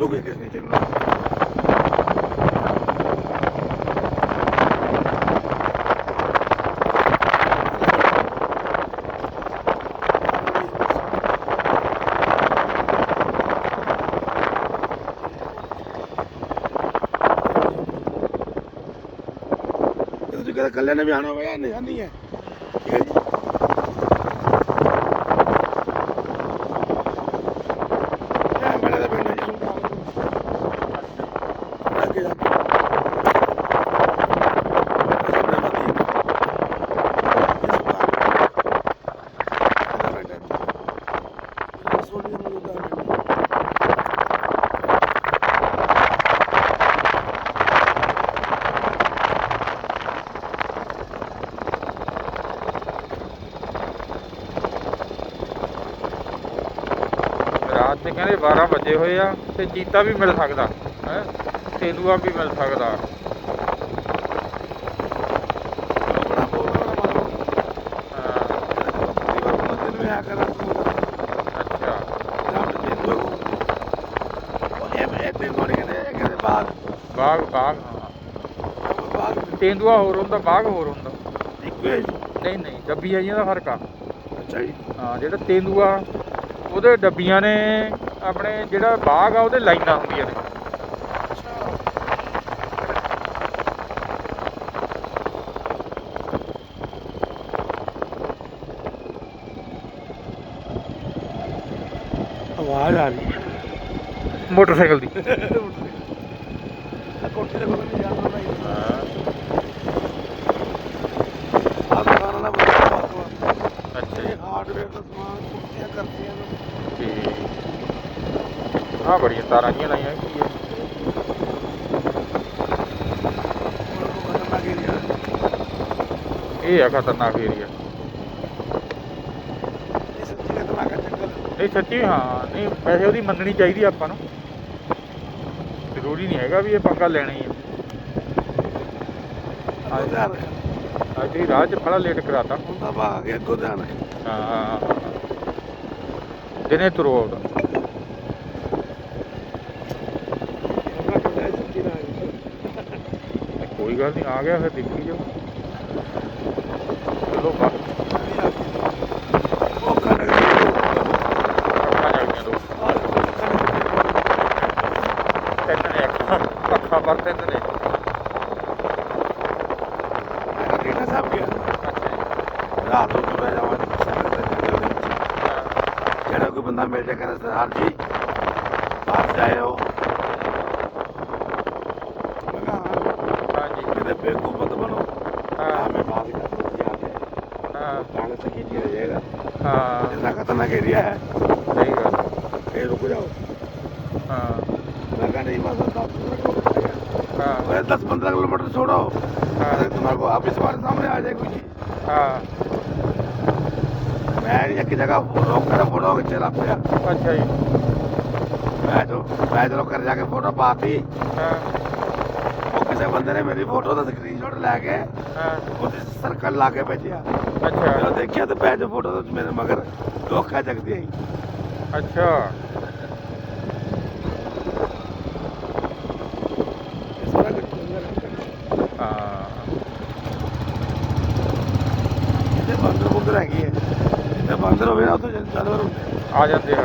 ਦੋਗੇ ਕਿਸ ਨੇ ਚੱਲਣਾ? ਇਹ ਤੁਸੀਂ ਕਹਿੰਦੇ ਕੱਲੇ ਨੇ ਵੀ ਆਣਾ ਹੋਇਆ ਨਹੀਂ ਨਹੀਂ ਹੈ ਠੀਕ ਹੈ ਜੀ ਇਹ ਮੇਰੇ ਦਾ ਪਿੰਡ ਹੈ ਜੀ ਸੁਲਤਾਨ ਅੱਗੇ ਜਾ ਕੇ ਸਾਹਮਣੇ ਮੱਦੀ ਹੈ ਇਹ ਸੁਲਤਾਨ ਇਹਦਾ ਪਿੰਡ ਹੈ ਇਹ ਸੋਨੀ ਦਾ ਮੁੰਡਾ ਹੈ ਰਾਤ ਦੇ ਕਹਿੰਦੇ 12 ਵਜੇ ਹੋਏ ਆ ਤੇ ਚੀਤਾ ਵੀ ਮਿਲ ਸਕਦਾ ਹੈ? ਤੇਲੂਆ ਵੀ ਮਿਲ ਸਕਦਾ। ਬਾਗ ਬਾਗ ਤੇਂਦੂਆ ਹੋਰ ਹੁੰਦਾ ਬਾਗ ਹੋਰ ਹੁੰਦਾ। ਨਹੀਂ ਨਹੀਂ ਡੱਬੀ ਆਈਆਂ ਦਾ ਫ਼ਰਕ ਆ। ਅੱਛਾ ਜੀ। ਹਾਂ ਜਿਹੜਾ ਤੇਂਦੂਆ ਉਹਦੇ ਡੱਬੀਆਂ ਨੇ ਆਪਣੇ ਜਿਹੜਾ ਬਾਗ ਆ ਉਹਦੇ ਲਾਈਨਾਂ ਹੁੰਦੀਆਂ ਨੇ। ਆਵਾਜ਼ ਆ ਰਹੀ ਮੋਟਰਸਾਈਕਲ ਦੀ। ਕੋਠੇ ਦੇ ਕੋਲ ਨਹੀਂ ਜਾਣਾ ਨਹੀਂ ਹਾਂ। ਆ ਦੁਕਾਨ ਵਾਲਾ ਬੰਦਾ ਅੱਛਾ ਹਾਰਡਵੇਅਰ ਦਾ ਸਮਾਨ ਕੁੱਤੀਆਂ ਕਰਦੀਆਂ ਨੇ। ਠੀਕ। ਆ ਬੜੀਆਂ ਤਾਰਾਂ ਜੀਆਂ ਲਾਈਆਂ ਕੀ ਹੈ ਇਹ ਆ ਖਤਰਨਾਕ ਏਰੀਆ ਨਹੀਂ ਸੱਚੀ ਹਾਂ ਨਹੀਂ ਵੈਸੇ ਉਹਦੀ ਮੰਨਣੀ ਚਾਹੀਦੀ ਆਪਾਂ ਨੂੰ। ਜ਼ਰੂਰੀ ਨਹੀਂ ਹੈਗਾ ਵੀ ਇਹ ਪੰਗਾ ਲੈਣਾ ਹੀ ਹੈ ਅੱਜ ਹੀ ਰਾਹ 'ਚ ਬੜਾ ਲੇਟ ਕਰਾਤਾ। ਤਾਂ ਭਾਗ ਅੱਗੋਂ ਧਿਆਨ ਹਾਂ ਦਿਨੇ ਤੁਰੋ ਆਉਂਦਾ ਆਪਣਾ ਕੰਡਾ ਹੈ ਸੱਚੀ ਨਾ ਕੋਈ ਗੱਲ ਨਹੀਂ ਆ ਗਿਆ ਫਿਰ ਦੇਖੀ ਜਾਓ। ਚਲੋ ਨੇ ਗਿਆ। ਰਾਤ ਨੂੰ ਜਾਵਾਂ ਜਿਹੜਾ ਕੋਈ ਬੰਦਾ ਮਿਲ ਜਾ ਕਹਿੰਦਾ ਸਰਦਾਰ ਜੀ ਬਾਹਰ ਜਾਇਓ। बेवकूफ़ मत बनो। हाँ। हाँ, हमें बात कर हाँ तो इतना हाँ। खतरनाक एरिया है। सही बात। ये रुक जाओ। हाँ। नहीं बस हाँ। दस पंद्रह किलोमीटर छोड़ो। अरे तुम्हारे को आप इस बार सामने आ जाए कोई हाँ। मैं एक जगह रोक कर फ़ोटो खींचे आप अच्छा जी। मैं जो मैं तो जो कर जाके फ़ोटो पाती। हाँ। ਕਿਸੇ ਬੰਦੇ ਨੇ ਮੇਰੀ ਫੋਟੋ ਦਾ ਸਕਰੀਨਸ਼ਾਟ ਲੈ ਕੇ ਉਹਦੇ ਸਰਕਲ ਲਾ ਕੇ ਭੇਜਿਆ। ਅੱਛਾ। ਜਦੋਂ ਦੇਖਿਆ ਤੇ ਭੈਣ ਫੋਟੋ ਦੇ ਮੇਰੇ ਮਗਰ ਧੋਖਾ ਜਗਦੀ ਆਈ ਅੱਛਾ। ਬਾਂਦਰ ਹੋਵੇ ਨਾ ਉੱਥੇ ਆ। ਜਾਂਦੇ ਆ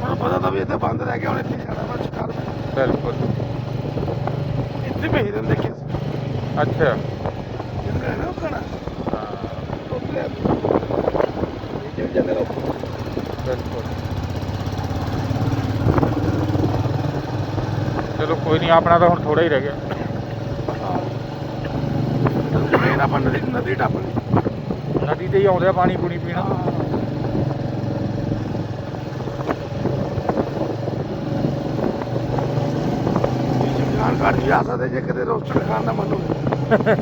ਹੁਣ ਪਤਾ ਤਾਂ ਵੀ ਇੱਥੇ ਬਾਂਦਰ ਹੈਗੇ ਹੁਣ ਇੱਥੇ ਜਾਣਾ ਉੱਥੇ ਭੇਜ ਦਿੰਦੇ ਕਿਸ ਅੱਛਾ। ਜਿੰਨਾ ਨਾ ਨਾ ਚਲੋ ਕੋਈ ਨਹੀਂ ਆਪਣਾ ਤਾਂ ਹੁਣ ਥੋੜਾ ਹੀ ਰਹਿ ਗਿਆ। ਮੇਰਾ ਆਪਾਂ ਨਦੀ ਨਦੀ ਟੱਪ ਨਦੀ ਤੇ ਹੀ ਆਉਂਦਾ ਪਾਣੀ ਪੂਣੀ ਪੀਣਾ। ਘਰ ਜੀ ਸਕਦੇ ਜੇ ਕਿਤੇ ਰੋਸਟਰ ਖਾਣ ਦਾ ਮਨ ਹੋਵੇ।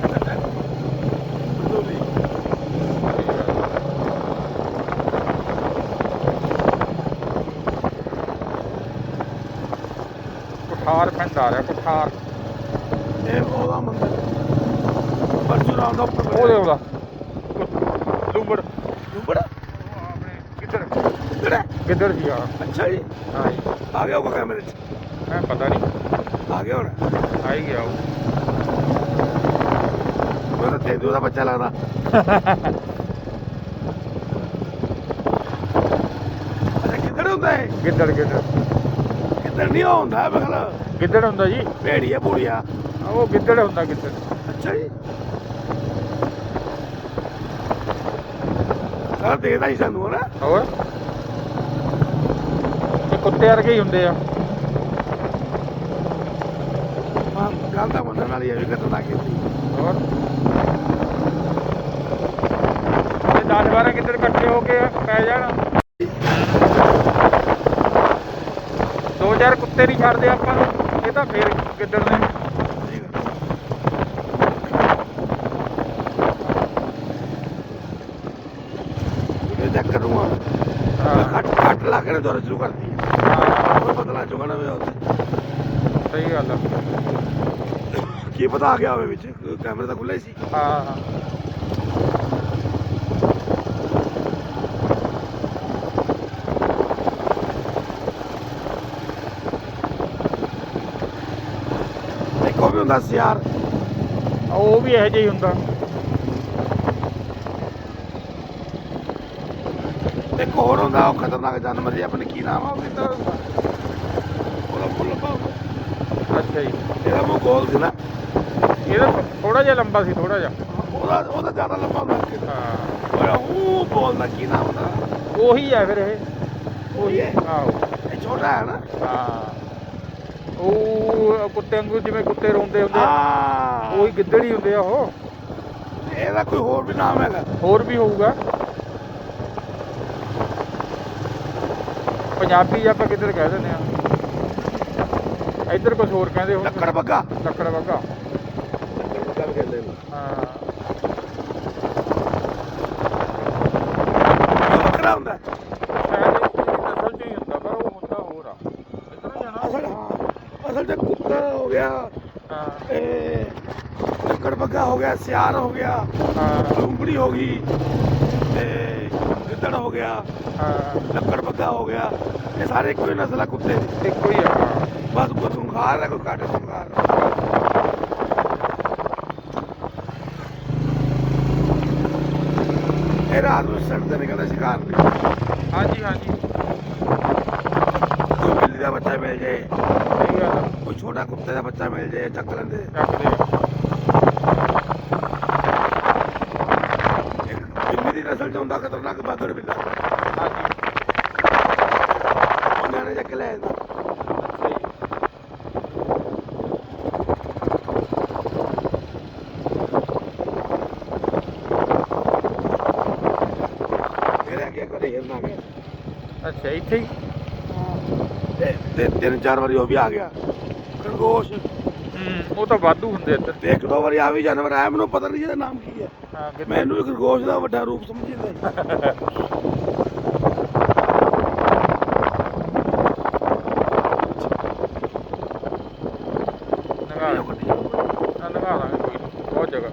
ਕੁਠਾਰ ਪਿੰਡ ਆ ਰਿਹਾ ਕੁਠਾਰ। ਇਹ ਉਹਦਾ ਮੰਦਰ। ਪਰਸ਼ੁਰਾਮ ਦਾ ਉੱਪਰ ਉਹਦੇ ਆਉਂਦਾ ਲੂੰਬੜ। ਲੂਬੜਾ? ਆਪਣੇ ਕਿੱਧਰ? ਕਿੱਧਰ ਸੀ ਆ? ਅੱਛਾ ਜੀ। ਹਾਂ ਜੀ। ਆ ਗਿਆ ਉਹ ਕੈਮਰੇ 'ਚ। ਮੈਂ ਪਤਾ ਨਹੀਂ। ਆ ਗਿਆ ਹੁਣ। ਆ ਹੀ ਗਿਆ ਉਹ। ਉਹ ਤਾਂ ਤੇਦੂ ਦਾ ਬੱਚਾ ਲੱਗਦਾ। ਅੱਛਾ ਕਿੱਧਰ ਹੁੰਦਾ? ਹੈ ਗਿੱਦੜ। ਗਿੱਦੜ ਕਿੱਧਰ ਨਹੀਂ ਉਹ ਹੁੰਦਾ ਬਗਲ ਗਿੱਦੜ ਹੁੰਦਾ ਜੀ। ਭੇੜੀਆ ਬੂੜੀਆ ਉਹ ਗਿੱਦੜ ਹੁੰਦਾ ਗਿੱਦੜ। ਅੱਛਾ ਜੀ। ਸਾਰਾ ਦੇਖਦਾ ਹੀ ਸਾਨੂੰ ਹਨਾ? ਹੋਰ? ਕੁੱਤੇ ਵਰਗੇ ਹੀ ਹੁੰਦੇ ਆ ਹਾਂ ਗੱਲ ਤਾਂ ਮੰਨਣ ਵਾਲੀ ਹੈ ਵੀ ਘਟਨਾ ਕੀਤੀ ਹੋਰ ਇਹ 10 12 ਕਿੱਧਰ ਇਕੱਠੇ ਹੋ ਕੇ ਪੈ ਜਾਣ ਦੋ ਚਾਰ ਕੁੱਤੇ ਨਹੀਂ ਛੱਡਦੇ ਆਪਾਂ ਇਹ ਤਾਂ ਫੇਰ ਗਿੱਦੜ ਨੇ ਚੈੱਕ ਕਰੂੰਗਾ ਹਾਂ ਸ਼ੁਰੂ ਹੈ ਹਾਂ, ਬਦਲਾ ਨਾ ਵੇ ਉੱਥੇ ਸਹੀ ਗੱਲ ਆ ਕੀ ਪਤਾ ਆ ਗਿਆ ਹੋਵੇ ਵਿੱਚ ਕੈਮਰਾ ਤਾਂ ਖੁੱਲ੍ਹਾ ਹੀ ਸੀ। ਹਾਂ ਇੱਕ ਉਹ ਵੀ ਹੁੰਦਾ ਸੀ ਯਾਰ। ਉਹ ਵੀ ਇਹੋ ਜਿਹਾ ਹੀ ਹੁੰਦਾ। ਹੁੰਦਾ ਉਹ ਖਤਰਨਾਕ ਜਾਨਵਰ ਜੀ ਆਪਣੇ ਕੀ ਨਾਮ ਆ ਉਹਦੇ ਤਾਂ। ਉਹਦਾ ਮੁੱਲ ਪਾਉ ਅੱਛਾ ਜੀ। ਇਹਦਾ ਮੂੰਹ ਗੋਲ ਸੀ ਨਾ। ਇਹਦਾ ਥੋੜਾ ਜਿਹਾ ਲੰਬਾ ਸੀ ਥੋੜਾ ਜਿਹਾ। ਉਹਦਾ ਉਹਦਾ ਜ਼ਿਆਦਾ ਲੰਬਾ ਹੁੰਦਾ ਸੀ ਹਾਂ। ਉਹ ਉਹ ਬੋਲਦਾ ਕੀ ਨਾਮ ਉਹਦਾ? ਉਹੀ ਆ ਫਿਰ ਇਹ। ਉਹੀ ਹੈ? ਆਹੋ। ਇਹ ਛੋਟਾ ਹੈ ਨਾ? ਹਾਂ। ਉਹ ਕੁੱਤੇ ਵਾਂਗੂ ਜਿਵੇਂ ਕੁੱਤੇ ਰੋਂਦੇ ਹੁੰਦੇ ਆ। ਆ ਉਹੀ ਗਿੱਦੜ ਹੀ ਹੁੰਦੇ ਆ ਉਹ। ਇਹਦਾ ਕੋਈ ਹੋਰ ਵੀ ਨਾਮ ਹੈਗਾ? ਹੋਰ ਵੀ ਹੋਊਗਾ। ਪੰਜਾਬੀ ਆਪਾਂ ਕਿੱਧਰ ਕਹਿ ਦਿੰਦੇ ਆ? ਇੱਧਰ ਕੁਝ ਹੋਰ ਕਹਿੰਦੇ ਹੋ ਲੱਕੜ ਬੱਗਾ। ਲੱਕੜ ਵਗਾ ਲੱਕੜ ਬੱਗਾ ਵੀ ਕਹਿੰਦੇ ਨੇ ਹਾਂ ਉਹ ਬੱਕਰਾ ਹੁੰਦਾ ਸ਼ਾਇਦ ਇਹ ਨਸਲ 'ਚ ਹੀ ਹੁੰਦਾ ਪਰ ਉਹ ਹੁੰਦਾ ਹੋਰ ਆ ਇੱਧਰ ਹੀ ਜਾਣਾ ਅਸਲ ਹਾਂ ਅਸਲ ਤੇ ਕੁੱਤਾ ਹੋ ਗਿਆ ਹਾਂ ਇਹ ਲੱਕੜ ਬੱਗਾ ਹੋ ਗਿਆ ਸਿਆਰ ਹੋ ਗਿਆ। ਹਾਂ। ਲੂੰਬੜੀ ਹੋ ਗਈ ਤੇ ਗਿੱਦੜ ਹੋ ਗਿਆ। ਹਾਂ। ਲੱਕੜ ਬੱਗਾ ਹੋ ਗਿਆ। ਇਹ ਸਾਰੇ ਇੱਕੋ ਹੀ ਨਸਲ ਆ ਕੁੱਤੇ। ਦੀ ਇੱਕੋ ਹੀ ਆ। ਬਸ ਕੋਈ ਖੁੰਖਾਰ ਹੈ ਕੋਈ ਘੱਟ ਖੁੰਖਾਰ ਇਹ ਰਾਤ ਨੂੰ ਸੜਕ ਤੇ ਨਿਕਲਦਾ ਸ਼ਿਕਾਰ ਲਈ ਹਾਂਜੀ ਹਾਂਜੀ। ਕੋਈ ਬਿੱਲੀ ਦਾ ਬੱਚਾ ਮਿਲ ਜੇ ਸਹੀ ਗੱਲ ਆ। ਕੋਈ ਛੋਟਾ ਕੁੱਤੇ ਦਾ ਬੱਚਾ ਮਿਲ ਜੇ ਚੱਕ ਲੈਂਦੇ। ਚੱਕਦੇ ਆ। ਇੱਕ ਬਿੱਲੀ ਹੁੰਦਾ ਖਤਰਨਾਕ ਬਾਗੜ ਬਿੱਲਾ ਹਾਂਜੀ। ਉਹਨਾਂ ਨੇ ਚੱਕ ਲੈ ਜਾਂਦਾ ਅੱਛਾ ਇੱਥੇ ਹੀ? ਤਿੰਨ ਚਾਰ ਵਾਰੀ ਉਹ ਵੀ ਆ ਗਿਆ। ਖਰਗੋਸ਼। ਹੂੰ ਉਹ ਤਾਂ ਵਾਧੂ ਹੁੰਦੇ ਇੱਧਰ। ਤੇ ਇੱਕ ਦੋ ਵਾਰੀ ਆ ਵੀ ਜਾਨਵਰ ਆਇਆ ਮੈਨੂੰ ਪਤਾ ਨਹੀਂ ਇਹਦਾ ਨਾਮ ਕੀ ਹੈ? ਮੈਨੂੰ ਵੀ ਖਰਗੋਸ਼ ਦਾ ਵੱਡਾ ਰੂਪ ਸਮਝੀਦਾ ਨਗਾ। ਨਗਾ ਲਾਂਗੇ ਕੋਈ ਬਹੁਤ ਜਗ੍ਹਾ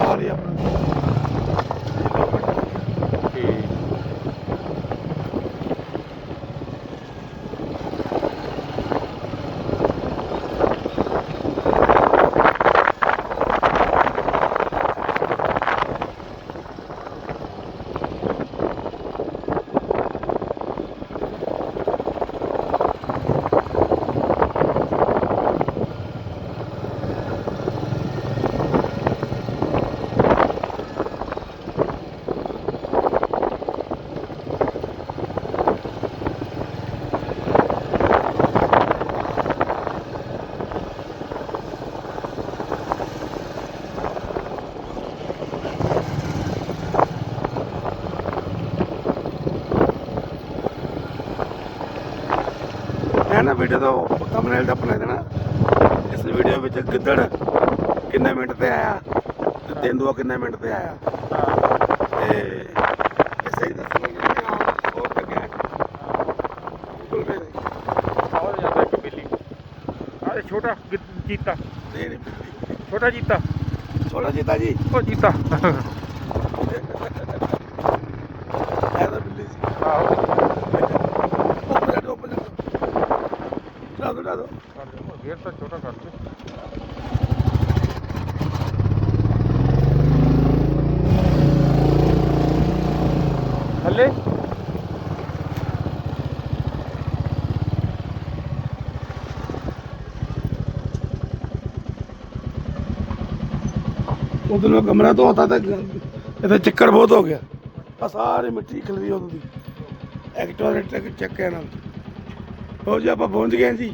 ਆ ਰਹੀ ਆਪਣਾ ਠੀਕ ਮੈਂ ਨਾ ਵੀਡੀਓ ਤੋਂ ਥੰਬਨੇਲ ਦਾ ਬਣਾ ਦੇਣਾ। ਇਸ ਵੀਡੀਓ ਵਿੱਚ ਗਿੱਦੜ ਕਿੰਨੇ ਮਿੰਟ ਤੇ ਆਇਆ ਤੇ ਤੇਂਦੂਆ ਕਿੰਨੇ ਮਿੰਟ ਤੇ ਆਇਆ। ਤੇ ਇਹ ਸਹੀ ਦੱਸਣਾ ਕਿ ਹੋਰ ਲੱਗਿਆ ਗੂਗਲ ਪੇ ਆਹ ਜਾਂਦਾ ਇੱਕ ਬਿੱਲੀ। ਆਹ ਛੋਟਾ ਚੀਤਾ ਨਹੀਂ ਨਹੀਂ ਬਿੱਲੀ। ਛੋਟਾ ਚੀਤਾ ਛੋਟਾ ਜੀਤਾ ਜੀ। ਉਹ ਚੀਤਾ ਇਹ ਤਾਂ ਬਿੱਲੀ ਸੀ। ਆਹੋ ਉੱਪਰ ਜਾ ਉੱਪਰ ਜਾ ਚਲਾ ਦੋ ਚਲਾ ਦੋ ਗੇਰ ਤਾਂ ਛੋਟਾ ਉਦੋਂ ਕਮਰਾ ਤੋਂ ਤਾਂ ਇੱਥੇ ਚੱਕਰ ਬਹੁਤ ਹੋ ਗਿਆ। ਆ ਸਾਰੀ ਮਿੱਟੀ ਖਿਲਰੀ ਉਦੋਂ ਦੀ। ਐਕਟਿਵਾ ਦੇ ਚੱਕਿਆ ਨਾਲ। ਹੋ ਜੀ ਆਪਾਂ ਪਹੁੰਚ ਗਏ ਜੀ